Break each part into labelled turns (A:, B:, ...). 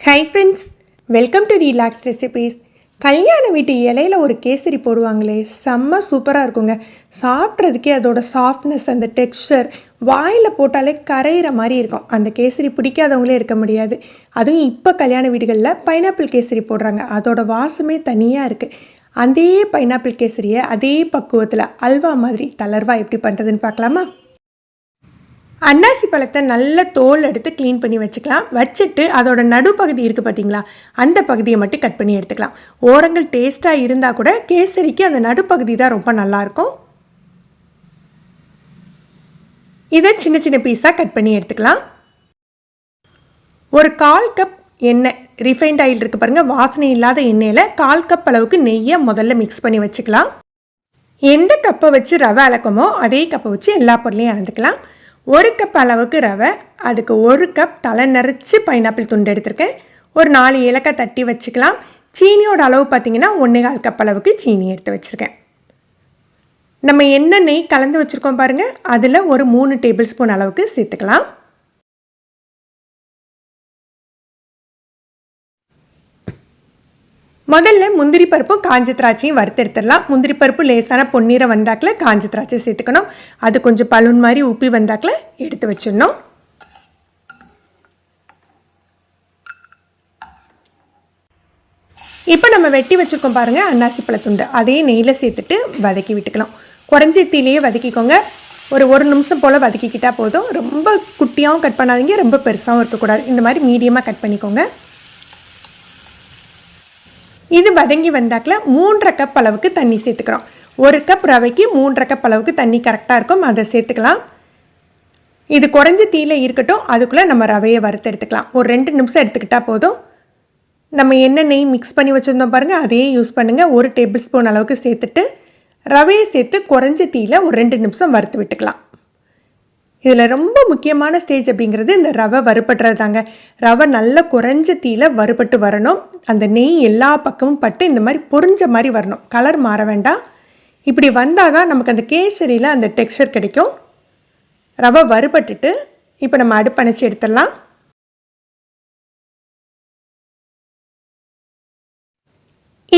A: Hi friends welcome to relax recipes கல்யாண வீட்டு இலையில ஒரு கேசரி போடுவாங்களே செம்ம சூப்பராக இருக்குங்க. சாப்பிட்றதுக்கே அதோட சாஃப்ட்னஸ் அந்த டெக்ஸ்சர் வாயில் போட்டாலே கரையிற மாதிரி இருக்கும். அந்த கேசரி பிடிக்காதவங்களே இருக்க முடியாது. அதுவும் இப்போ கல்யாண வீடுகளில் பைனாப்பிள் கேசரி போடுறாங்க. அதோட வாசமே தனியாக இருக்குது அதே பைனாப்பிள் கேசரியை அதே பக்குவத்தில் அல்வா மாதிரி தளர்வா எப்படி பண்ணுறதுன்னு பார்க்கலாமா? அன்னாசி பழத்தை நல்ல தோல் எடுத்து க்ளீன் பண்ணி வச்சுக்கலாம். வச்சுட்டு அதோட நடுப்பகுதி இருக்குது பார்த்தீங்களா அந்த பகுதியை மட்டும் கட் பண்ணி எடுத்துக்கலாம். ஓரங்கள் டேஸ்ட்டாக இருந்தால் கூட கேசரிக்கு அந்த நடுப்பகுதி தான் ரொம்ப நல்லாயிருக்கும். இதை சின்ன சின்ன பீஸாக கட் பண்ணி எடுத்துக்கலாம். ஒரு கால் கப் எண்ணெய் ரிஃபைண்ட் ஆயில் இருக்குது பாருங்கள் வாசனை இல்லாத எண்ணெயில் கால் கப் அளவுக்கு நெய்யை முதல்ல மிக்ஸ் பண்ணி வச்சுக்கலாம். எந்த கப்பை வச்சு ரவை அளக்கமோ அதே கப்பை வச்சு எல்லா பொருளையும் அளந்துக்கலாம் ஒரு கப் அளவுக்கு ரவை அதுக்கு ஒரு கப் தலை நிறச்சி பைனாப்பிள் துண்டு எடுத்திருக்கேன். ஒரு நாலு ஏலக்காய் தட்டி வச்சுக்கலாம். சீனியோட அளவு பார்த்திங்கன்னா ஒன்றே கால் கப் அளவுக்கு சீனி எடுத்து வச்சுருக்கேன். நம்ம என்ன நெய் கலந்து வச்சுருக்கோம் பாருங்கள் அதில் ஒரு மூணு டேபிள் ஸ்பூன் அளவுக்கு சேர்த்துக்கலாம். முதல்ல முந்திரி பருப்பும் காஞ்ச திராட்சையும் வறுத்தெடுத்துடலாம். முந்திரி பருப்பு லேசான பொன்னீரை வந்தாக்கில் காஞ்ச திராட்சை சேர்த்துக்கணும். அது கொஞ்சம் பலூன் மாதிரி உப்பி வந்தாக்கில் எடுத்து வச்சிடணும். இப்போ நம்ம வெட்டி வச்சுருக்கோம் பாருங்கள் அன்னாசி பழத்துண்டு அதையும் நெய்யில் சேர்த்துட்டு வதக்கி விட்டுக்கலாம். குறைஞ்ச தீலையே வதக்கிக்கோங்க. ஒரு ஒரு நிமிஷம் போல் வதக்கிக்கிட்டால் போதும். ரொம்ப குட்டியாகவும் கட் பண்ணாதீங்க ரொம்ப பெருசாகவும் இருக்கக்கூடாது. இந்த மாதிரி மீடியமாக கட் பண்ணிக்கோங்க. இது வதங்கி வந்தாக்கில் மூன்றரை கப் அளவுக்கு தண்ணி சேர்த்துக்கிறோம். ஒரு கப் ரவைக்கு மூன்றரை கப் அளவுக்கு தண்ணி கரெக்டாக இருக்கும். அதை சேர்த்துக்கலாம். இது குறைஞ்ச தீயில் இருக்கட்டும். அதுக்குள்ளே நம்ம ரவையை வறுத்து எடுத்துக்கலாம். ஒரு ரெண்டு நிமிஷம் எடுத்துக்கிட்டால் போதும். நம்ம என்ன நெய் மிக்ஸ் பண்ணி வச்சுருந்தோம் பாருங்கள் அதையே யூஸ் பண்ணுங்கள் ஒரு டேபிள் ஸ்பூன் அளவுக்கு சேர்த்துட்டு ரவையை சேர்த்து குறைஞ்ச தீயில் ஒரு ரெண்டு நிமிஷம் வறுத்து விட்டுக்கலாம். இதில் ரொம்ப முக்கியமான ஸ்டேஜ் அப்படிங்கிறது இந்த ரவை வறுபட்டுறது தாங்க ரவை நல்ல குறைஞ்ச தீயில் வறுபட்டு வரணும். அந்த நெய் எல்லா பக்கமும் பட்டு இந்த மாதிரி பொறிஞ்ச மாதிரி வரணும். கலர் மாற வேண்டாம். இப்படி வந்தால் தான் நமக்கு அந்த கேசரியில் அந்த டெக்ஸ்டர் கிடைக்கும். ரவை வறுபட்டுட்டு இப்போ நம்ம அடுப்பணைச்சி எடுத்துடலாம்.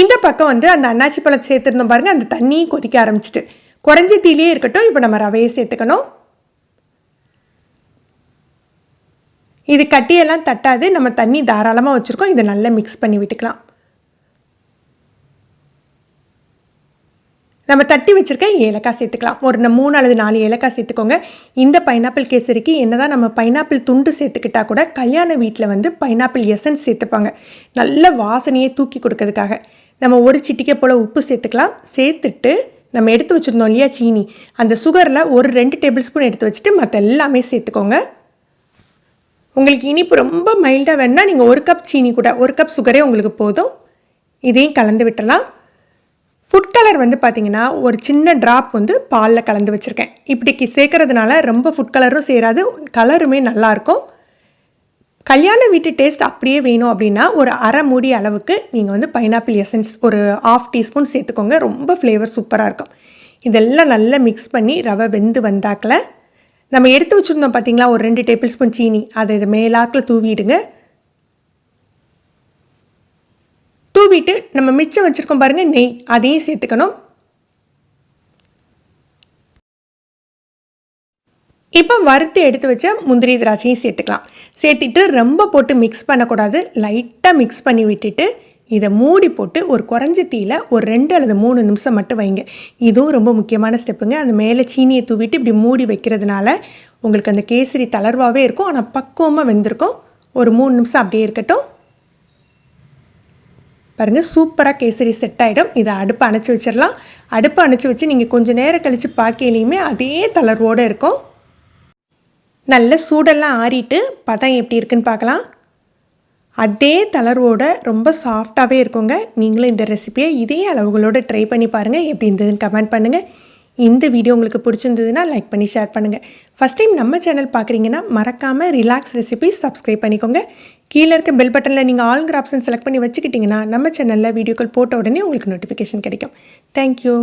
A: இந்த பக்கம் வந்து அந்த அன்னாச்சி பழம் சேர்த்துருந்தோம் பாருங்கள் அந்த தண்ணியும் கொதிக்க ஆரம்பிச்சிட்டு. குறைஞ்ச தீலையே இருக்கட்டும். இப்போ நம்ம ரவையை சேர்த்துக்கணும். இது கட்டியெல்லாம் தட்டாது நம்ம தண்ணி தாராளமாக வச்சுருக்கோம். இதை நல்லா மிக்ஸ் பண்ணி விட்டுக்கலாம். நம்ம தட்டி வச்சுருக்க ஏலக்காய் சேர்த்துக்கலாம். ஒரு மூணு அல்லது நாலு ஏலக்காய் சேர்த்துக்கோங்க. இந்த பைனாப்பிள் கேசரிக்கு என்ன தான் நம்ம பைனாப்பிள் துண்டு சேர்த்துக்கிட்டால் கூட கல்யாண வீட்டில் வந்து பைனாப்பிள் எசன்ஸ் சேர்த்துப்பாங்க. நல்ல வாசனையை தூக்கி கொடுக்கறதுக்காக. நம்ம ஒரு சிட்டிக்கை போல் உப்பு சேர்த்துக்கலாம். சேர்த்துட்டு நம்ம எடுத்து வச்சுருந்தோம் இல்லையா சீனி. அந்த சுகரில் ஒரு ரெண்டு டேபிள் ஸ்பூன் எடுத்து வச்சுட்டு மற்ற எல்லாமே சேர்த்துக்கோங்க. உங்களுக்கு இனிப்பு ரொம்ப மைல்டாக வேணால் நீங்கள் ஒரு கப் சீனி கூட ஒரு கப் சுகரே உங்களுக்கு போதும். இதையும் கலந்து விட்டுடலாம் ஃபுட் கலர் வந்து பார்த்திங்கன்னா ஒரு சின்ன ட்ராப் வந்து பாலில் கலந்து வச்சுருக்கேன். இப்படிக்கு சேர்க்கறதுனால ரொம்ப ஃபுட் கலரும் சேராது கலருமே நல்லாயிருக்கும் கல்யாண வீட்டு டேஸ்ட் அப்படியே வேணும் அப்படின்னா ஒரு அரை மூடி அளவுக்கு நீங்கள் வந்து பைனாப்பிள் எசன்ஸ் ஒரு ஆஃப் டீஸ்பூன் சேர்த்துக்கோங்க. ரொம்ப ஃப்ளேவர் சூப்பராக இருக்கும். இதெல்லாம் நல்லா மிக்ஸ் பண்ணி ரவை வெந்து வந்தாக்கில் நம்ம எடுத்து வச்சுருந்தோம் பார்த்தீங்களா ஒரு ரெண்டு டேபிள் ஸ்பூன் சீனி. அதை இது மேலாக்கில் தூவிடுங்க. தூவிட்டு நம்ம மிச்சம் வச்சுருக்கோம் பாருங்கள் நெய். அதையும் சேர்த்துக்கணும். இப்போ வறுத்து எடுத்து வச்ச முந்திரி திராட்சையும் சேர்த்துக்கலாம். சேர்த்துட்டு ரொம்ப போட்டு மிக்ஸ் பண்ணக்கூடாது. லைட்டாக மிக்ஸ் பண்ணி விட்டுட்டு இதை மூடி போட்டு ஒரு குறைஞ்ச தீயில் ஒரு ரெண்டு அல்லது மூணு நிமிஷம் மட்டும் வைங்க. இதுவும் ரொம்ப முக்கியமான ஸ்டெப்புங்க. அந்த மேலே சீனியை தூவிட்டு இப்படி மூடி வைக்கிறதுனால உங்களுக்கு அந்த கேசரி தளர்வாகவே இருக்கும். ஆனால் பக்குவமாக வெந்திருக்கும். ஒரு மூணு நிமிஷம் அப்படியே இருக்கட்டும். பாருங்கள் சூப்பராக கேசரி செட் ஆகிடும் இதை அடுப்பை அணைச்சி வச்சிடலாம். அடுப்பை அணைச்சி வச்சு நீங்கள் கொஞ்சம் நேரம் கழித்து பார்க்கையிலையுமே அதே தளர்வோடு இருக்கும். நல்ல சூடெல்லாம் ஆறிட்டு பதம் எப்படி இருக்குன்னு பார்க்கலாம். அதே தளர்வோட ரொம்ப சாஃப்டாகவே இருக்குங்க. நீங்களும் இந்த ரெசிபியை இதே அளவுகளோடு ட்ரை பண்ணி பாருங்கள் எப்படி இருந்ததுன்னு கமெண்ட் பண்ணுங்கள் இந்த வீடியோ உங்களுக்கு பிடிச்சிருந்ததுன்னா லைக் பண்ணி ஷேர் பண்ணுங்கள் ஃபஸ்ட் டைம் நம்ம சேனல் பார்க்குறீங்கன்னா மறக்காமல் ரிலாக்ஸ் ரெசிபி சப்ஸ்கிரைப் பண்ணிக்கோங்க. கீழே இருக்க பெல் பட்டனில் நீங்கள் ஆல்ங்கிற ஆப்ஷன் செலக்ட் பண்ணி வச்சுக்கிட்டிங்கன்னா நம்ம சேனலில் வீடியோக்கள் போட்ட உடனே உங்களுக்கு நோட்டிஃபிகேஷன் கிடைக்கும். தேங்க்யூ